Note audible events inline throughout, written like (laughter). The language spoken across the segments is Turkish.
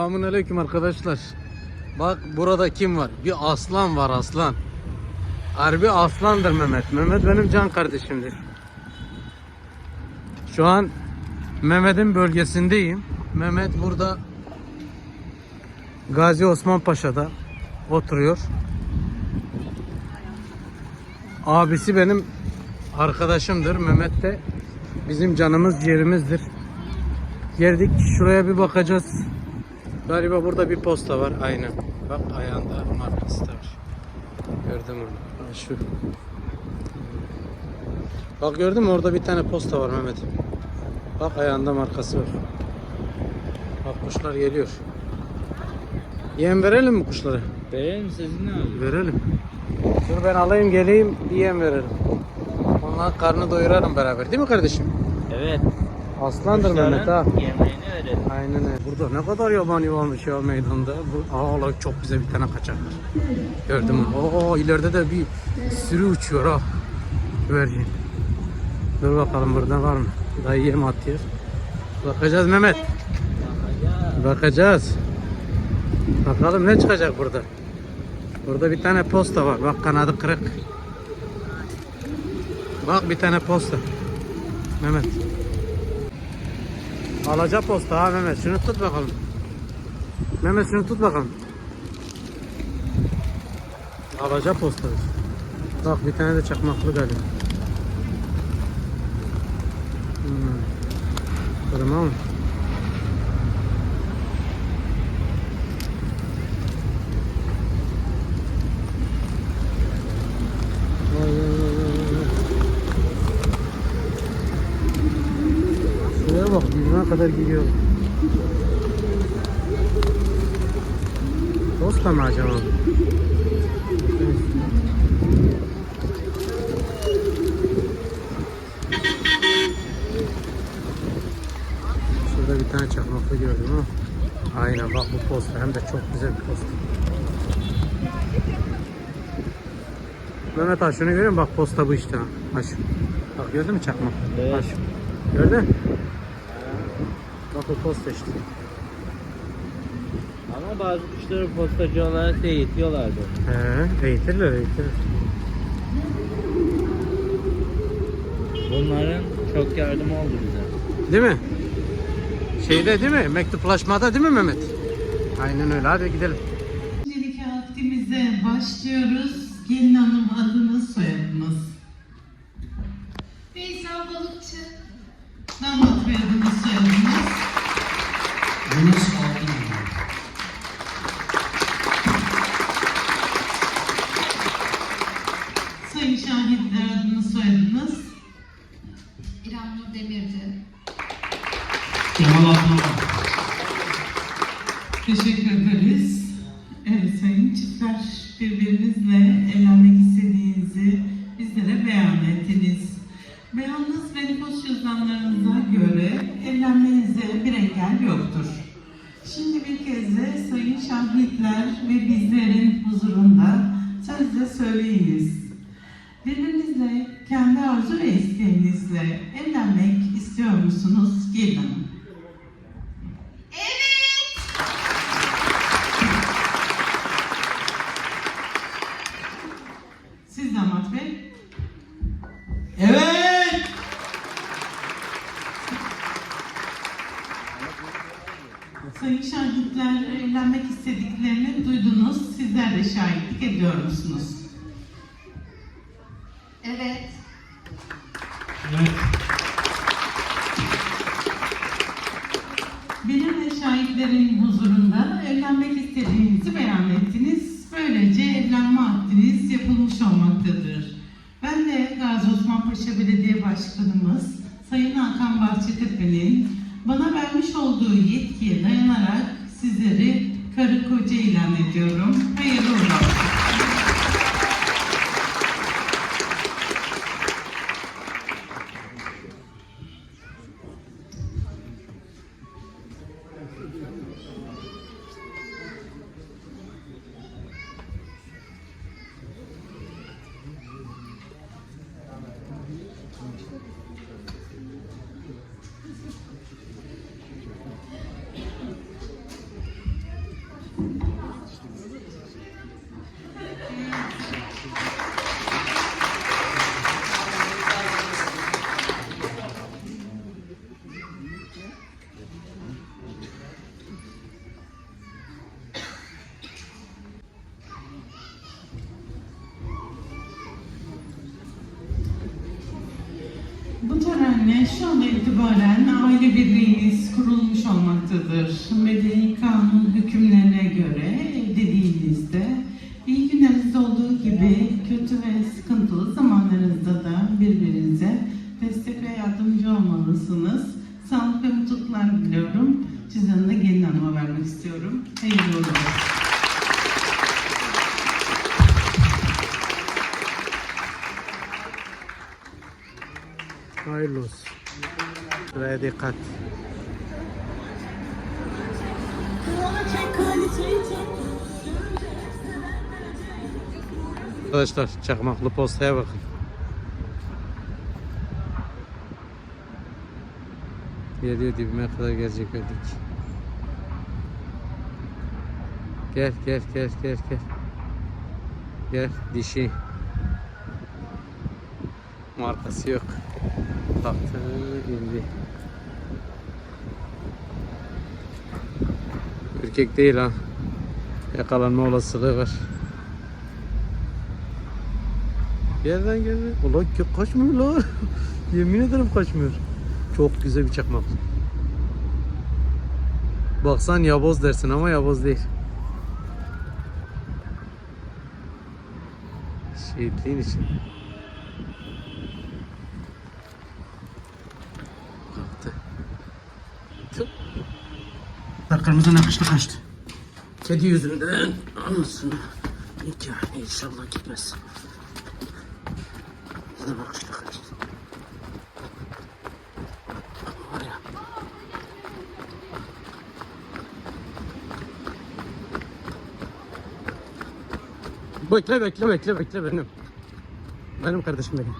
Selamun aleyküm arkadaşlar. Bak burada kim var? Bir aslan var aslan. Harbi aslandır Mehmet. Mehmet benim can kardeşimdir. Şu an Mehmet'in bölgesindeyim. Mehmet burada Gazi Osman Paşa'da oturuyor. Abisi benim arkadaşımdır. Mehmet de bizim canımız ciğerimizdir. Geldik şuraya bir bakacağız. Galiba burada bir posta var. Aynen. Bak ayağında markası da var. Gördüm onu. Şu. Bak gördün mü orada bir tane posta var Mehmet. Bak ayağında markası var. Bak kuşlar geliyor. Yem verelim mi kuşlara? Verelim sizin ne abi? Verelim. Dur ben alayım geleyim bir yem verelim. Onların karnı doyurarım beraber. Değil mi kardeşim? Evet. Aslandır Mehmet ha. Verelim. Aynen öyle. Burada ne kadar yabani varmış ya meydanda. Bu, aa çok güzel bir tane kaçak var. Gördüm mü? Oo ileride de bir sürü uçuyor ha. Güvercin. Dur bakalım burada var mı? Dayı yem atıyor. Bakacağız Mehmet. Bakacağız. Bakalım ne çıkacak burada. Burada bir tane posta var. Bak kanadı kırık. Bak bir tane posta. Mehmet. Alaca posta ha Mehmet. Şunu tut bakalım. Mehmet şunu tut bakalım. Alaca posta. Bak bir tane de çakmaklı galiba. Hmm. Kırma mı? Kadar gidiyor. Posta mı acaba? Şurada bir tane çakmaklı gördüm ama. Aynen bak bu posta hem de çok güzel bir posta. Mehmet ha şunu görüyor musun? Bak posta bu işte. şu. Bak gördün mü çakmak? Evet. Ha şu. Gördün? Posta işte. Ama bazı kuşları postacı olarak da eğitiyorlardı. He, eğitirler eğitirler. Bunların çok yardımı oldu bize. Değil mi? Şeyde değil mi? Mektuplaşmada değil mi Mehmet? Aynen öyle. Hadi gidelim. Şimdilik akdimize başlıyoruz. Gelin hanım adınız soyadınız. Beyza Balıkçı. Damat bey adınız soyadınız. Yunus Altın Sayın şahitler adınız soyadınız. İrem Nur Demirci. Kemal Akman Teşekkür ederiz. Evet sayın çiftler birbirinizle evlenmek istediğinizi bizlere beyan ettiniz. Beyanınız ve nüfus cüzdanlarınıza göre şahitler ve bizlerin huzurunda sözle söyleyiniz. Birbirinizle kendi arzu ve isteğinizle evlenmek istiyor musunuz gelin Sayın şahitler evlenmek istediklerini duydunuz. Sizler de şahitlik ediyor musunuz? Evet. Evet. Benim ve şahitlerin huzurunda evlenmek istediğinizi beyan ettiniz. Böylece evlenme akdiniz yapılmış olmaktadır. Ben de Gazi Osman Paşa Belediye Başkanımız Sayın Hakan Bahçetepe'nin bana vermiş olduğu yetkiye dayanarak sizleri karı koca ilan ediyorum. Hayırlı uğurlu olsun. Törenle şu anda itibaren aile birliğiniz kurulmuş olmaktadır. Medeni kanun hükümlerine göre evliliğinizde iyi günlerinizde olduğu gibi kötü ve sıkıntılı zamanlarınızda da birbirinize destek ve yardımcı olmalısınız. Sağlık ve mutluluklar diliyorum. Cüzdanını da gelin hanıma vermek istiyorum. Hayırlı olsun. Hayırlı olsun. Şuraya dikkat. Arkadaşlar çakmaklı postaya bakın. Geliyor dibime kadar gelecek ördük. Gel gel gel gel gel. Gel dişi. Markası yok. Baktı indi. Erkek değil ha. Yakalanma olasılığı var. Gel lan gel lan. Ulan ka- kaçmıyor lan. (laughs) Yemin ederim kaçmıyor. Çok güzel bir çakmak. Baksan yaboz dersin ama yaboz değil. Şehitliğin için. Bak kırmızı nakışlı kaçtı. Kedi yüzünden anasını. Nikah inşallah gitmez. Kırmızı nakışlı kaçtı. Bekle bekle bekle bekle benim. Benim kardeşim benim.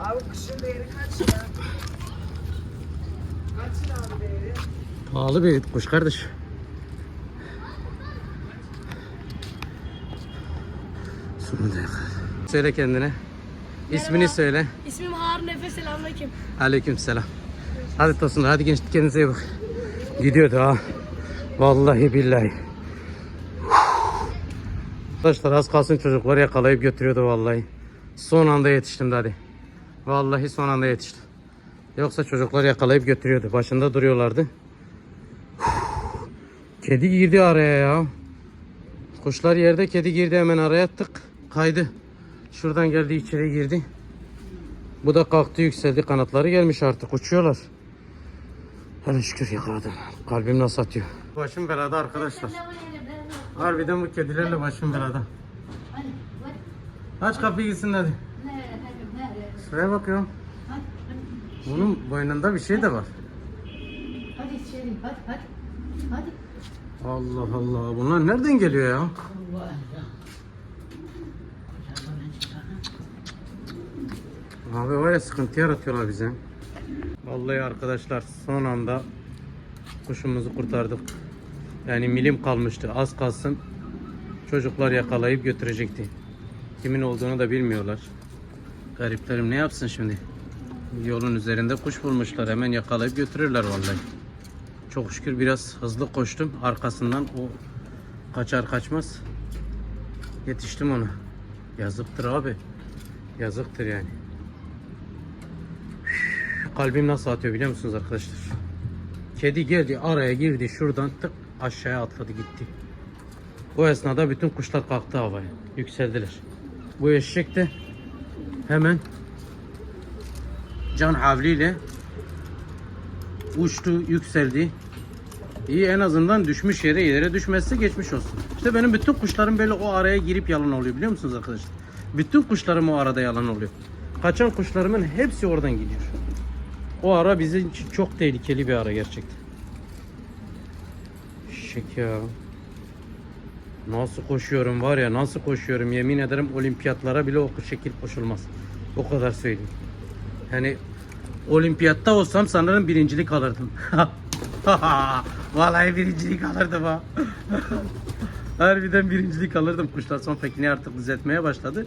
Abi kışın değeri kaç ya? Kaç lira abi değeri? Pahalı bir kuş kardeş. Söyle kendine. İsmini söyle. İsmim Harun Efe selamünaleyküm. Aleyküm selam. Hadi tosunlar hadi gençlik kendinize iyi bak. Gidiyordu ha. Vallahi billahi. Arkadaşlar az kalsın çocukları yakalayıp götürüyordu vallahi. Son anda yetiştim hadi. Vallahi son anda yetiştim. Yoksa çocuklar yakalayıp götürüyordu. Başında duruyorlardı. Kedi girdi araya ya. Kuşlar yerde kedi girdi hemen araya tık kaydı. Şuradan geldi içeri girdi. Bu da kalktı yükseldi kanatları gelmiş artık uçuyorlar. Hele şükür yakaladım. Kalbim nasıl atıyor. Başım belada arkadaşlar. Harbiden bu kedilerle başım belada. Aç kapıyı gitsin hadi. Şuraya bakıyorum. Bunun boynunda bir şey de var. Hadi içelim hadi hadi. Hadi. Allah Allah. Bunlar nereden geliyor ya? Abi var ya sıkıntı yaratıyorlar bize. Vallahi arkadaşlar son anda kuşumuzu kurtardık. Yani milim kalmıştı. Az kalsın çocuklar yakalayıp götürecekti. Kimin olduğunu da bilmiyorlar. Gariplerim ne yapsın şimdi? Yolun üzerinde kuş bulmuşlar. Hemen yakalayıp götürürler vallahi. Çok şükür biraz hızlı koştum. Arkasından o kaçar kaçmaz yetiştim ona. Yazıktır abi. Yazıktır yani. Kalbim nasıl atıyor biliyor musunuz arkadaşlar? Kedi geldi araya girdi şuradan tık aşağıya atladı gitti. O esnada bütün kuşlar kalktı havaya. Yükseldiler. Bu eşek de hemen can havliyle uçtu, yükseldi. İyi en azından düşmüş yere yere düşmezse geçmiş olsun. İşte benim bütün kuşlarım böyle o araya girip yalan oluyor biliyor musunuz arkadaşlar? Bütün kuşlarım o arada yalan oluyor. Kaçan kuşlarımın hepsi oradan gidiyor. O ara bizim için çok tehlikeli bir ara gerçekten. Şek ya. Nasıl koşuyorum var ya nasıl koşuyorum yemin ederim olimpiyatlara bile o şekil koşulmaz. O kadar söyleyeyim. Yani olimpiyatta olsam sanırım birincilik alırdım. (laughs) Vallahi birincilik alırdım ha. (laughs) Harbiden birincilik alırdım. Kuşlar son pekini artık düzeltmeye başladı.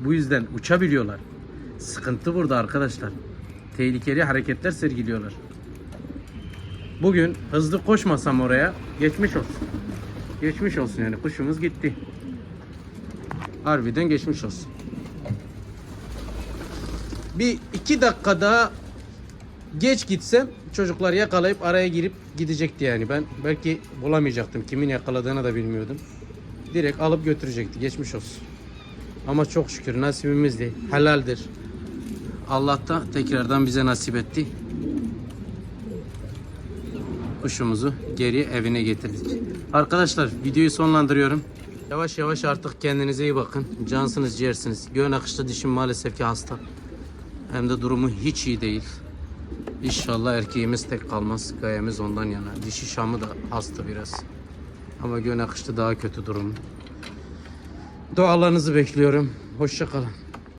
Bu yüzden uçabiliyorlar. Sıkıntı burada arkadaşlar. Tehlikeli hareketler sergiliyorlar. Bugün hızlı koşmasam oraya geçmiş olsun. Geçmiş olsun yani kuşumuz gitti. Harbiden geçmiş olsun. Bir iki dakika daha geç gitsem çocuklar yakalayıp araya girip gidecekti yani. Ben belki bulamayacaktım. Kimin yakaladığını da bilmiyordum. Direkt alıp götürecekti. Geçmiş olsun. Ama çok şükür nasibimizdi. Helaldir. Allah da tekrardan bize nasip etti. Kuşumuzu geri evine getirdik. Arkadaşlar videoyu sonlandırıyorum. Yavaş yavaş artık kendinize iyi bakın. Cansınız ciğersiniz. Göğün akışlı dişim maalesef ki hasta. Hem de durumu hiç iyi değil. İnşallah erkeğimiz tek kalmaz. Gayemiz ondan yana. Dişi Şam'ı da hasta biraz. Ama göğün akışlı daha kötü durum. Dualarınızı bekliyorum. Hoşça kalın.